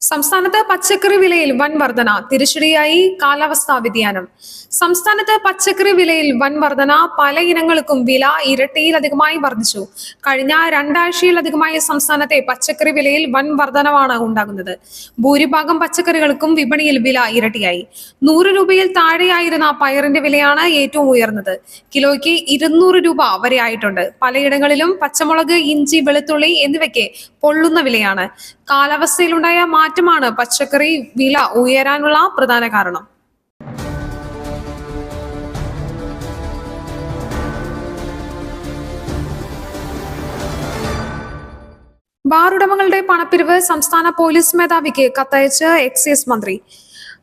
സംസ്ഥാനത്ത് പച്ചക്കറി വിലയിൽ വൻ വർധന തിരിച്ചടിയായി കാലാവസ്ഥാ വ്യതിയാനം. സംസ്ഥാനത്ത് പച്ചക്കറി വിലയിൽ വൻ വർധന പല ഇനങ്ങൾക്കും വില ഇരട്ടിയിലധികമായി വർദ്ധിച്ചു കഴിഞ്ഞ രണ്ടാഴ്ചയിലധികമായി സംസ്ഥാനത്തെ പച്ചക്കറി വിലയിൽ വൻ വർധനവാണ് ഉണ്ടാകുന്നത്. ഭൂരിഭാഗം പച്ചക്കറികൾക്കും വിപണിയിൽ വില ഇരട്ടിയായി. നൂറ് രൂപയിൽ താഴെയായിരുന്ന പയറിന്റെ വിലയാണ് ഏറ്റവും ഉയർന്നത്. കിലോയ്ക്ക് ഇരുന്നൂറ് രൂപ വരെ ആയിട്ടുണ്ട് പലയിടങ്ങളിലും പച്ചമുളക് ഇഞ്ചി വെളുത്തുള്ളി എന്നിവയ്ക്ക് പൊള്ളുന്ന വിലയാണ്. കാലാവസ്ഥയിലുണ്ടായ മാറ്റമാണ് പച്ചക്കറി വില ഉയരാനുള്ള പ്രധാന കാരണം. ബാറുടമകളുടെ പണപ്പിരിവ് സംസ്ഥാന പോലീസ് മേധാവിക്ക് കത്തയച്ച് എക്സൈസ് മന്ത്രി.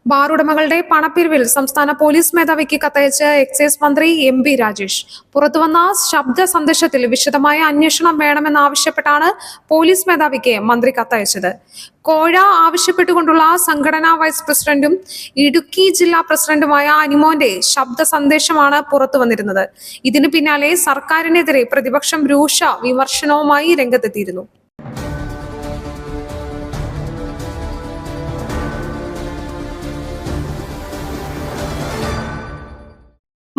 ബാറുടമകളുടെ പണപ്പിരിവിൽ സംസ്ഥാന പോലീസ് മേധാവിക്ക് കത്തയച്ച് എക്സൈസ് മന്ത്രി എം ബി രാജേഷ്. പുറത്തുവന്ന ശബ്ദ സന്ദേശത്തിൽ വിശദമായ അന്വേഷണം വേണമെന്നാവശ്യപ്പെട്ടാണ് പോലീസ് മേധാവിക്ക് മന്ത്രി കത്തയച്ചത്. കോഴ ആവശ്യപ്പെട്ടുകൊണ്ടുള്ള സംഘടനാ വൈസ് പ്രസിഡന്റും ഇടുക്കി ജില്ലാ പ്രസിഡന്റുമായ അനിമോന്റെ ശബ്ദ സന്ദേശമാണ് പുറത്തു വന്നിരുന്നത് ഇതിനു പിന്നാലെ സർക്കാരിനെതിരെ പ്രതിപക്ഷം രൂക്ഷ വിമർശനവുമായി രംഗത്തെത്തിയിരുന്നു.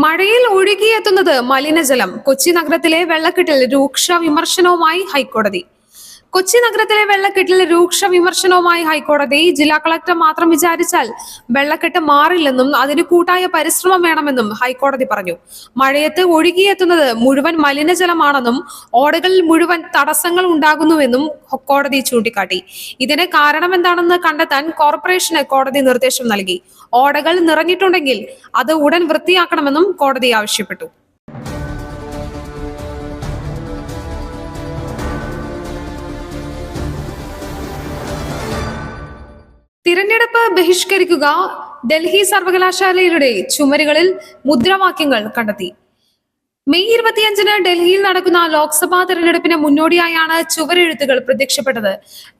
മഴയിൽ ഒഴുകിയെത്തുന്നത് മലിനജലം. കൊച്ചി നഗരത്തിലെ വെള്ളക്കെട്ടിൽ രൂക്ഷ വിമർശനവുമായി ഹൈക്കോടതി. കൊച്ചി നഗരത്തിലെ വെള്ളക്കെട്ടിൽ രൂക്ഷ വിമർശനവുമായി ഹൈക്കോടതി ജില്ലാ കളക്ടർ മാത്രം വിചാരിച്ചാൽ വെള്ളക്കെട്ട് മാറില്ലെന്നും അതിന് കൂട്ടായ പരിശ്രമം വേണമെന്നും ഹൈക്കോടതി പറഞ്ഞു. മഴയത്ത് ഒഴുകിയെത്തുന്നത് മുഴുവൻ മലിനജലമാണെന്നും ഓടകളിൽ മുഴുവൻ തടസ്സങ്ങൾ ഉണ്ടാകുന്നുവെന്നും കോടതി ചൂണ്ടിക്കാട്ടി. ഇതിന് കാരണമെന്താണെന്ന് കണ്ടെത്താൻ കോർപ്പറേഷന് കോടതി നിർദ്ദേശം നൽകി. ഓടകൾ നിറഞ്ഞിട്ടുണ്ടെങ്കിൽ അത് ഉടൻ വൃത്തിയാക്കണമെന്നും കോടതി ആവശ്യപ്പെട്ടു. തിരഞ്ഞെടുപ്പ് ബഹിഷ്കരിക്കുക ഡൽഹി സർവകലാശാലയുടെ ചുമരുകളിൽ മുദ്രാവാക്യങ്ങൾ കണ്ടെത്തി. മെയ് ഇരുപത്തിയഞ്ചിന് ഡൽഹിയിൽ നടക്കുന്ന ലോക്സഭാ തെരഞ്ഞെടുപ്പിന് മുന്നോടിയായാണ് ചുവരെഴുത്തുകൾ പ്രത്യക്ഷപ്പെട്ടത്.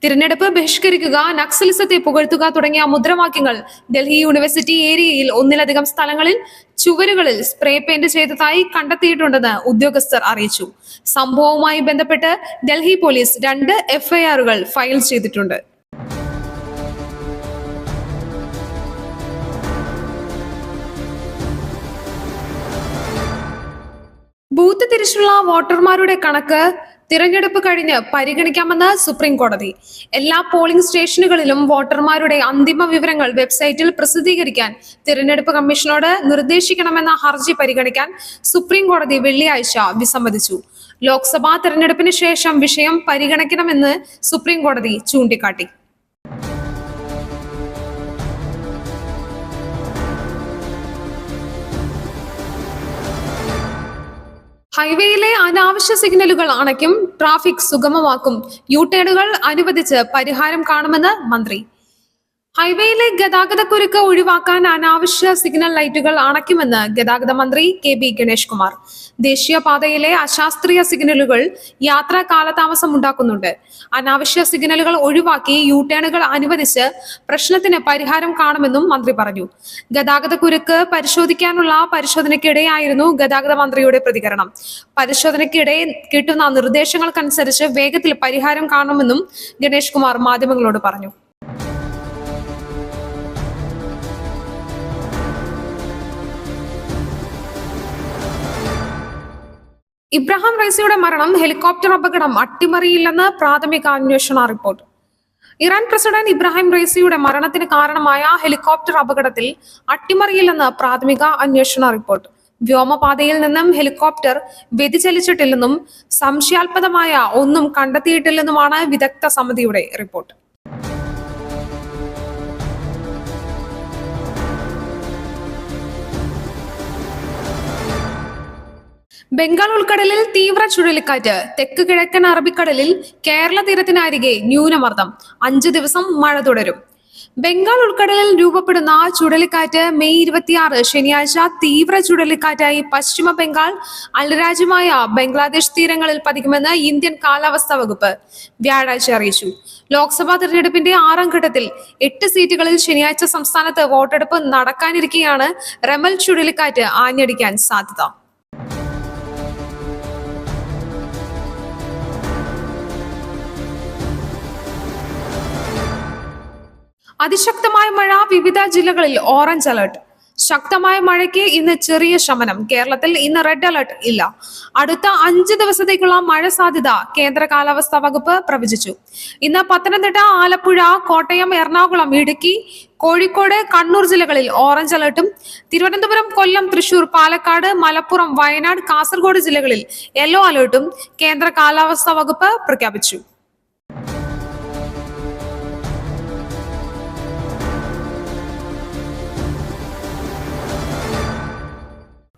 തിരഞ്ഞെടുപ്പ് ബഹിഷ്കരിക്കുക നക്സലിസത്തെ പുകഴ്ത്തുക തുടങ്ങിയ മുദ്രാവാക്യങ്ങൾ ഡൽഹി യൂണിവേഴ്സിറ്റി ഏരിയയിൽ ഒന്നിലധികം സ്ഥലങ്ങളിൽ ചുവരുകളിൽ സ്പ്രേ പെയിന്റ് ചെയ്തതായി കണ്ടെത്തിയിട്ടുണ്ടെന്ന് ഉദ്യോഗസ്ഥർ അറിയിച്ചു. സംഭവവുമായി ബന്ധപ്പെട്ട് ഡൽഹി പോലീസ് രണ്ട് എഫ്ഐആറുകൾ ഫയൽ ചെയ്തിട്ടുണ്ട്. ബൂത്ത് തിരിച്ചുള്ള വോട്ടർമാരുടെ കണക്ക് തിരഞ്ഞെടുപ്പ് കഴിഞ്ഞ് പരിഗണിക്കാമെന്ന് സുപ്രീം കോടതി എല്ലാ പോളിംഗ് സ്റ്റേഷനുകളിലും വോട്ടർമാരുടെ അന്തിമ വിവരങ്ങൾ വെബ്സൈറ്റിൽ പ്രസിദ്ധീകരിക്കാൻ തിരഞ്ഞെടുപ്പ് കമ്മീഷനോട് നിർദ്ദേശിക്കണമെന്ന ഹർജി പരിഗണിക്കാൻ സുപ്രീം കോടതി വെള്ളിയാഴ്ച വിസമ്മതിച്ചു. ലോക്സഭാ തെരഞ്ഞെടുപ്പിന് ശേഷം വിഷയം പരിഗണിക്കണമെന്ന് സുപ്രീം കോടതി ചൂണ്ടിക്കാട്ടി. ഹൈവേയിലെ അനാവശ്യ സിഗ്നലുകൾ അണയ്ക്കും ട്രാഫിക് സുഗമമാക്കും. യു ടേണുകൾ അനുവദിച്ച് പരിഹാരം കാണുമെന്ന് മന്ത്രി. ഹൈവേയിലെ ഗതാഗതക്കുരുക്ക് ഒഴിവാക്കാൻ അനാവശ്യ സിഗ്നൽ ലൈറ്റുകൾ അണയ്ക്കുമെന്ന് ഗതാഗത മന്ത്രി കെ ബി ഗണേഷ് കുമാർ. ദേശീയപാതയിലെ അശാസ്ത്രീയ സിഗ്നലുകൾ യാത്രാ കാലതാമസം ഉണ്ടാക്കുന്നുണ്ട്. അനാവശ്യ സിഗ്നലുകൾ ഒഴിവാക്കി യു ടേണുകൾ അനുവദിച്ച് പ്രശ്നത്തിന് പരിഹാരം കാണുമെന്നും മന്ത്രി പറഞ്ഞു. ഗതാഗതക്കുരുക്ക് പരിശോധിക്കാനുള്ള പരിശോധനയ്ക്കിടെയായിരുന്നു ഗതാഗത മന്ത്രിയുടെ പ്രതികരണം. പരിശോധനയ്ക്കിടെ കിട്ടുന്ന നിർദ്ദേശങ്ങൾക്കനുസരിച്ച് വേഗത്തിൽ പരിഹാരം കാണുമെന്നും ഗണേഷ് കുമാർ മാധ്യമങ്ങളോട് പറഞ്ഞു. ഇബ്രാഹിം റൈസിയുടെ മരണം ഹെലികോപ്റ്റർ അപകടം അട്ടിമറിയില്ലെന്ന് പ്രാഥമിക അന്വേഷണ റിപ്പോർട്ട്. ഇറാൻ പ്രസിഡന്റ് ഇബ്രാഹിം റൈസിയുടെ മരണത്തിന് കാരണമായ ഹെലികോപ്റ്റർ അപകടത്തിൽ അട്ടിമറിയില്ലെന്ന് പ്രാഥമിക അന്വേഷണ റിപ്പോർട്ട്. വ്യോമപാതയിൽ നിന്നും ഹെലികോപ്റ്റർ വ്യതിചലിച്ചിട്ടില്ലെന്നും സംശയാൽപദമായ ഒന്നും കണ്ടെത്തിയിട്ടില്ലെന്നുമാണ് വിദഗ്ധ സമിതിയുടെ റിപ്പോർട്ട്. ബംഗാൾ ഉൾക്കടലിൽ തീവ്ര ചുഴലിക്കാറ്റ് തെക്ക് കിഴക്കൻ അറബിക്കടലിൽ കേരള തീരത്തിനരികെ ന്യൂനമർദ്ദം. അഞ്ചു ദിവസം മഴ തുടരും. ബംഗാൾ ഉൾക്കടലിൽ രൂപപ്പെടുന്ന ചുഴലിക്കാറ്റ് മെയ് ഇരുപത്തിയാറ് ശനിയാഴ്ച തീവ്ര ചുഴലിക്കാറ്റായി പശ്ചിമ ബംഗാൾ അൽരാജ്യമായ ബംഗ്ലാദേശ് തീരങ്ങളിൽ പതിക്കുമെന്ന് ഇന്ത്യൻ കാലാവസ്ഥാ വകുപ്പ് വ്യാഴാഴ്ച അറിയിച്ചു. ലോക്സഭാ തെരഞ്ഞെടുപ്പിന്റെ ആറാം ഘട്ടത്തിൽ എട്ട് സീറ്റുകളിൽ ശനിയാഴ്ച സംസ്ഥാനത്ത് വോട്ടെടുപ്പ് നടക്കാനിരിക്കെയാണ് റമൽ ചുഴലിക്കാറ്റ് ആഞ്ഞടിക്കാൻ സാധ്യത. അതിശക്തമായ മഴ വിവിധ ജില്ലകളിൽ ഓറഞ്ച് അലർട്ട്. ശക്തമായ മഴയ്ക്ക് ഇന്ന് ചെറിയ ശമനം. കേരളത്തിൽ ഇന്ന് റെഡ് അലർട്ട് ഇല്ല. അടുത്ത അഞ്ച് ദിവസത്തേക്കുള്ള മഴ സാധ്യത കേന്ദ്ര കാലാവസ്ഥാ വകുപ്പ് പ്രവചിച്ചു. ഇന്ന് പത്തനംതിട്ട ആലപ്പുഴ കോട്ടയം എറണാകുളം ഇടുക്കി കോഴിക്കോട് കണ്ണൂർ ജില്ലകളിൽ ഓറഞ്ച് അലർട്ടും. തിരുവനന്തപുരം കൊല്ലം തൃശൂർ പാലക്കാട് മലപ്പുറം വയനാട് കാസർഗോഡ് ജില്ലകളിൽ യെല്ലോ അലർട്ടും കേന്ദ്ര കാലാവസ്ഥാ വകുപ്പ് പ്രഖ്യാപിച്ചു.